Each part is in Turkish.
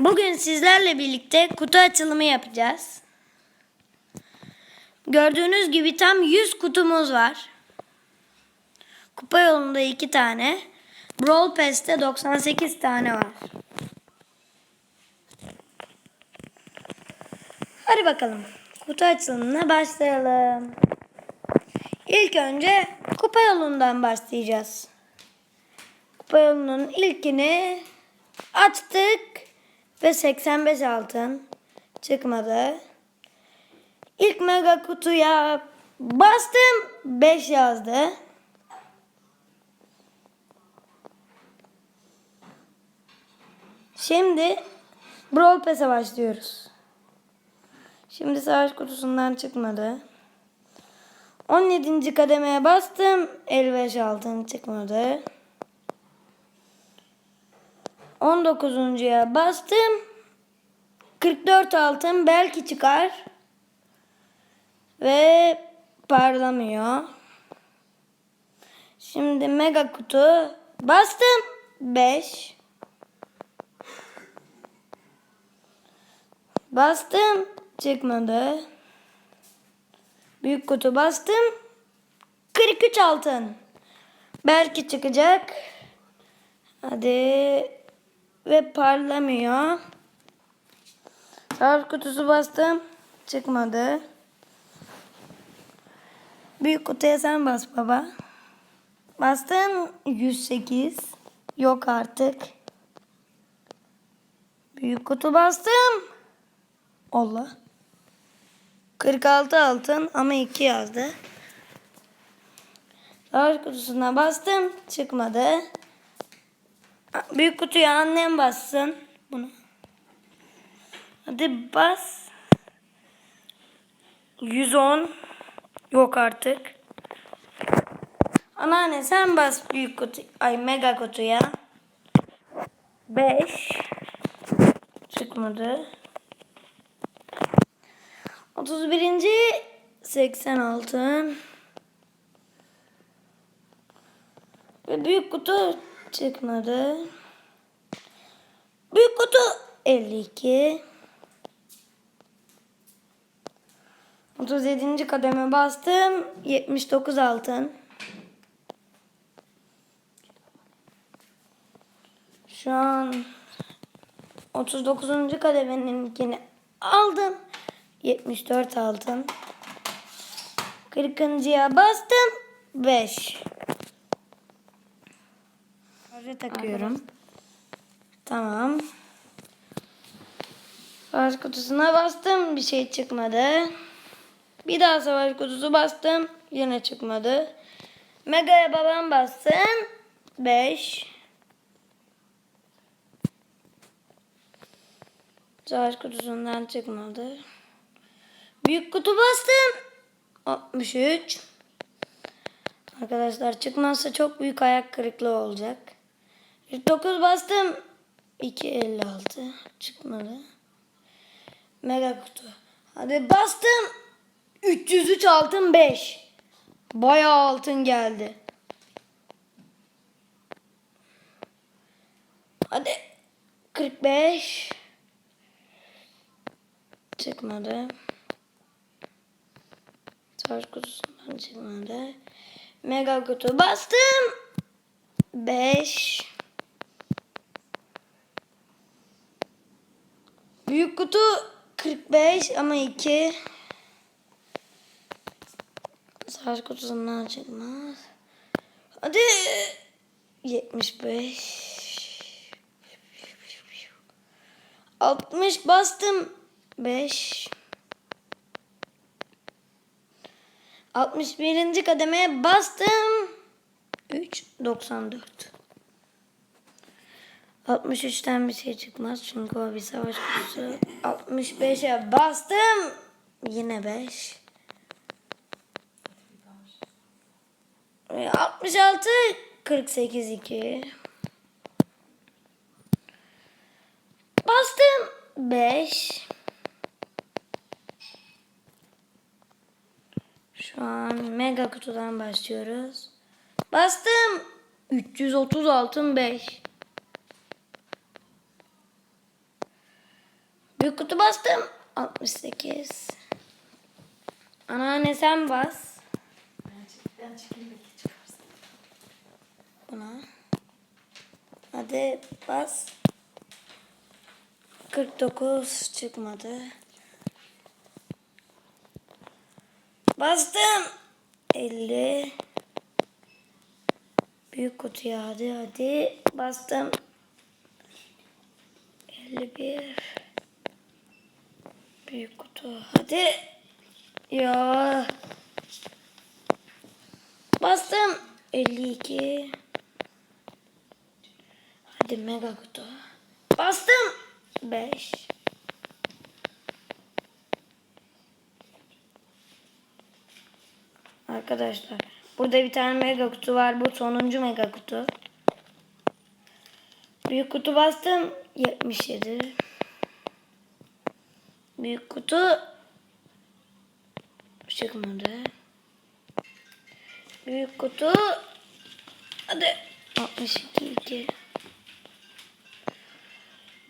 Bugün sizlerle birlikte kutu açılımı yapacağız. Gördüğünüz gibi tam 100 kutumuz var. Kupa yolunda 2 tane. Brawl Pass'te 98 tane var. Hadi bakalım. Kutu açılımına başlayalım. İlk önce kupa yolundan başlayacağız. Kupa yolunun ilkini açtık ve 85 altın çıkmadı. İlk mega kutuya bastım 5 yazdı. Şimdi Brawl Pass'e başlıyoruz. Şimdi savaş kutusundan çıkmadı. 17. kademeye bastım. 55 altın çıkmadı. 19.ya bastım. 44 altın belki çıkar. Ve parlamıyor. Şimdi mega kutu bastım. 5. Bastım. Çıkmadı. Büyük kutu bastım. 43 altın. Belki çıkacak. Hadi. Ve parlamıyor. Savaş kutusu bastım. Çıkmadı. Büyük kutuya sen bas baba. Bastım 108. Yok artık. Büyük kutu bastım. Allah. 46 altın ama 2 yazdı. Savaş kutusuna bastım. Çıkmadı. Büyük kutuya annem bassın. Bunu. Hadi bas. 110. Yok artık. Anneanne sen bas büyük kutu. Ay mega kutuya. 5. Çıkmadı. 31. 86. Ve büyük kutu çıkmadı. Büyük kutu 52. 37. kademe bastım. 79 altın. Şu an 39. kademeninkini aldım. 74 altın. 40.ya bastım. 5. Şarja takıyorum. Tamam. Savaş kutusuna bastım. Bir şey çıkmadı. Bir daha savaş kutusu bastım. Yine çıkmadı. Mega'ya babam bassın. 5. Savaş kutusundan çıkmadı. Büyük kutu bastım. 63. Arkadaşlar çıkmazsa çok büyük ayak kırıklığı olacak. 49 bastım. 256 çıkmadı. Mega kutu. Hadi bastım. 303 altın 5. Bayağı altın geldi. Hadi 45 çıkmadı. Savaş kutusundan çıkmadı. Mega kutu bastım. 5 Büyük kutu 45 ama 2 Savaş kutusundan çıkmaz. Hadi 75 60 bastım 5 61. kademeye bastım 3 94 63'ten bir şey çıkmaz çünkü o bir savaş kutusu. 65'e bastım. Yine 5. 66 48 2. Bastım 5. Şu an mega kutudan başlıyoruz. Bastım 330 altın 5. Büyük kutu bastım. 68. Anneanne sen bas. Ben, çık, ben çıkayım belki çıkarsın. Buna. Hadi bas. 49 çıkmadı. Bastım. 50. Büyük kutuya hadi hadi. Bastım. 51. Büyük kutu hadi. Ya. Bastım. 52. Hadi mega kutu. Bastım. 5. Arkadaşlar burada bir tane mega kutu var. Bu sonuncu mega kutu. Büyük kutu bastım. 77. Büyük kutu çıkmadı. Büyük kutu hadi 62 2.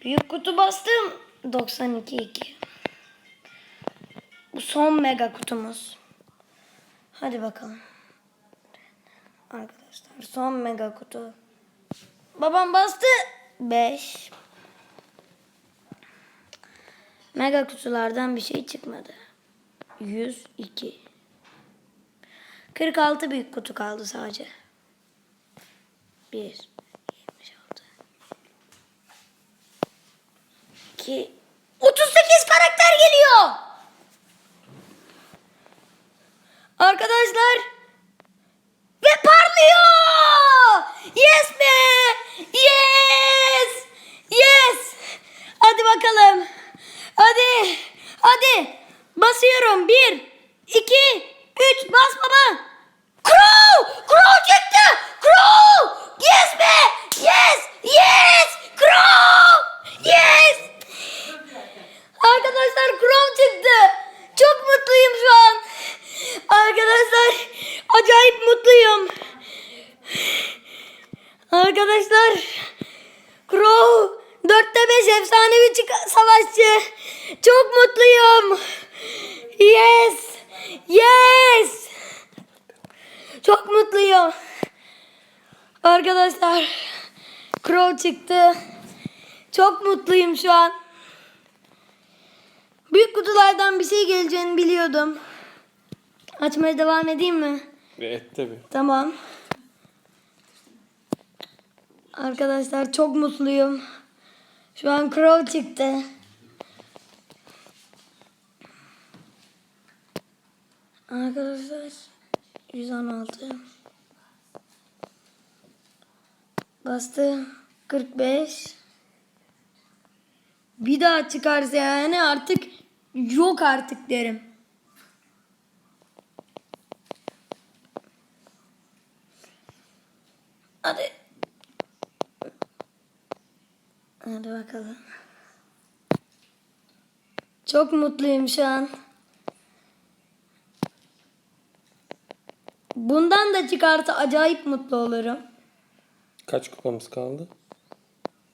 Büyük kutu bastım. 92 2. Bu son mega kutumuz. Hadi bakalım. Arkadaşlar son mega kutu. Babam bastı. 5. Mega kutulardan bir şey çıkmadı. 102. 46 büyük kutu kaldı sadece. 1 26 2 38 karakter geliyor. Arkadaşlar ve parlıyor. Yes be. Yes. Yes. Hadi bakalım. Hadi. Hadi. Basıyorum. Bir, iki, üç. Bas baba. Crow. Crow çıktı. Crow. Yes be. Yes. Yes. Crow. Yes. Arkadaşlar Chrome çıktı. Çok mutluyum şu an. Arkadaşlar acayip mutluyum. Arkadaşlar Crow 4'te 5 efsanevi savaşçı. Çok mutluyum. Yes. Yes. Çok mutluyum. Arkadaşlar Crow çıktı. Çok mutluyum şu an. Büyük kutulardan bir şey geleceğini biliyordum. Açmaya devam edeyim mi? Et tabi. Tamam. Arkadaşlar çok mutluyum. Şu an Crow çıktı. Arkadaşlar 116 bastı 45 bir daha çıkarsa yani artık yok artık derim. Hadi. Hadi bakalım. Çok mutluyum şu an. Bundan da çıkarsa acayip mutlu olurum. Kaç kupamız kaldı?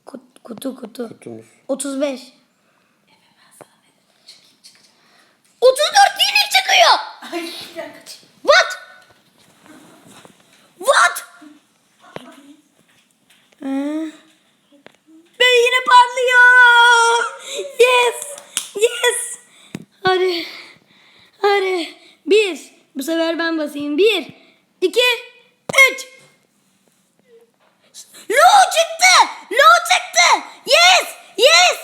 Kutu kutu. kutu. Kutumuz. 35. 34 yine çıkıyor. What? What? Ee, Ve yine parlıyor. Yes. Yes. Hadi. Hadi. Bir. Bu sefer ben basayım. Bir. iki, Üç. Lo çıktı. Lo çıktı. Yes. Yes.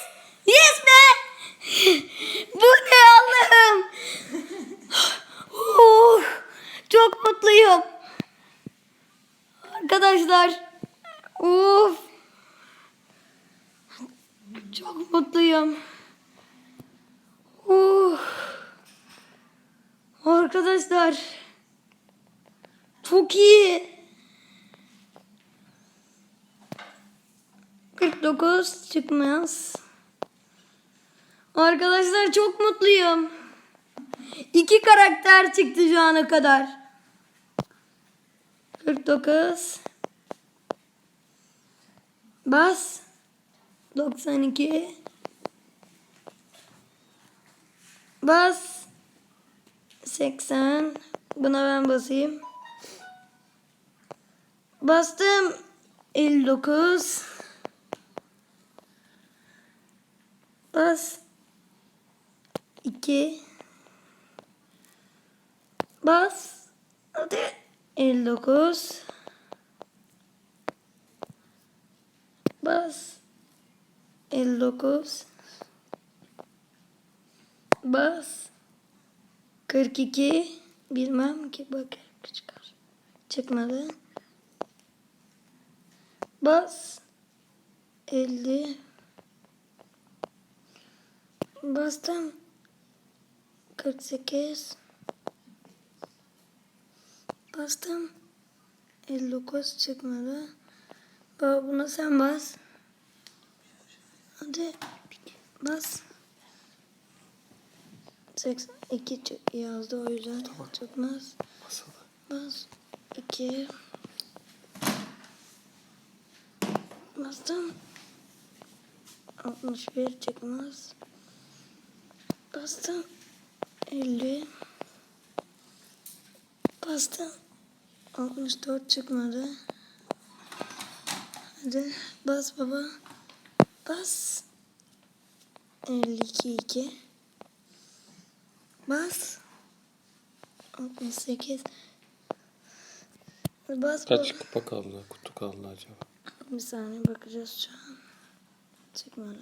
Yes be. Bu ne Allah'ım. Oh, çok mutluyum. Arkadaşlar. Of. Çok mutluyum. Oh. Arkadaşlar. Çok iyi. 49 çıkmaz. Arkadaşlar çok mutluyum. İki karakter çıktı şu ana kadar. 49 Bas 92 Bas. 80. Buna ben basayım. Bastım. 59. Bas. 2. Bas. Hadi. 59. Bas. 59. Bas. 42. Bilmem ki bakayım çıkar. Çıkmadı. Bas. 50. Bastım. 48. Bastım. 59 çıkmadı. Baba buna sen bas. Hadi. Bas. 82 çık- yazdı o yüzden çıkmaz. Masada. Bas. 2. Bastım. 61 çıkmaz. Bastım. 50. Bastım. 64 çıkmadı. Hadi bas baba. Bas. 52 2. Bas. 68. Bas Kaç baba. kupa kaldı? Kutu kaldı acaba? Bir saniye bakacağız şu an. Çıkmadı.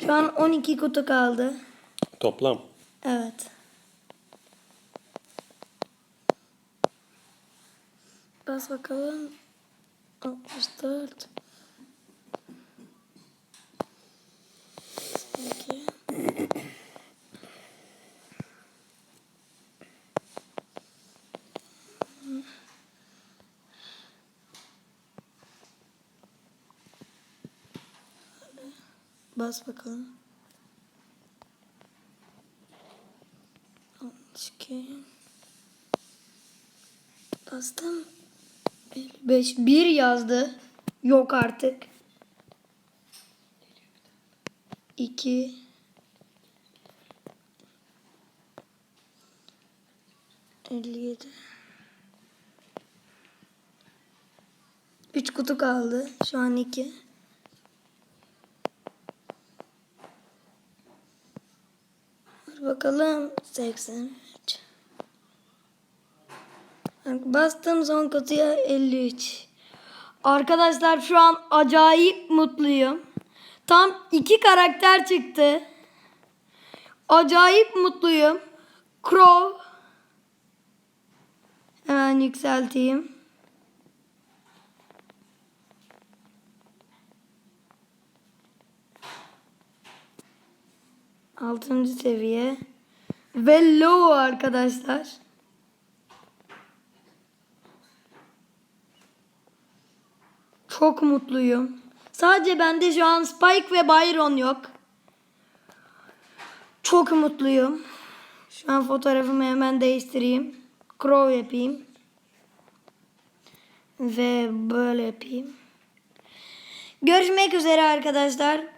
Şu an 12 kutu kaldı. Toplam. Evet. Bas bakalım. 64. Bas bakalım. Çıkayım. Bastım. 55. 1 yazdı. Yok artık. 2 57 3 kutu kaldı. Şu an 2. bakalım. 83. Bastım son kutuya 53. Arkadaşlar şu an acayip mutluyum. Tam iki karakter çıktı. Acayip mutluyum. Crow. Hemen yükselteyim. Altıncı seviye. Ve low arkadaşlar. Çok mutluyum. Sadece bende şu an Spike ve Byron yok. Çok mutluyum. Şu an fotoğrafımı hemen değiştireyim. Crow yapayım. Ve böyle yapayım. Görüşmek üzere arkadaşlar.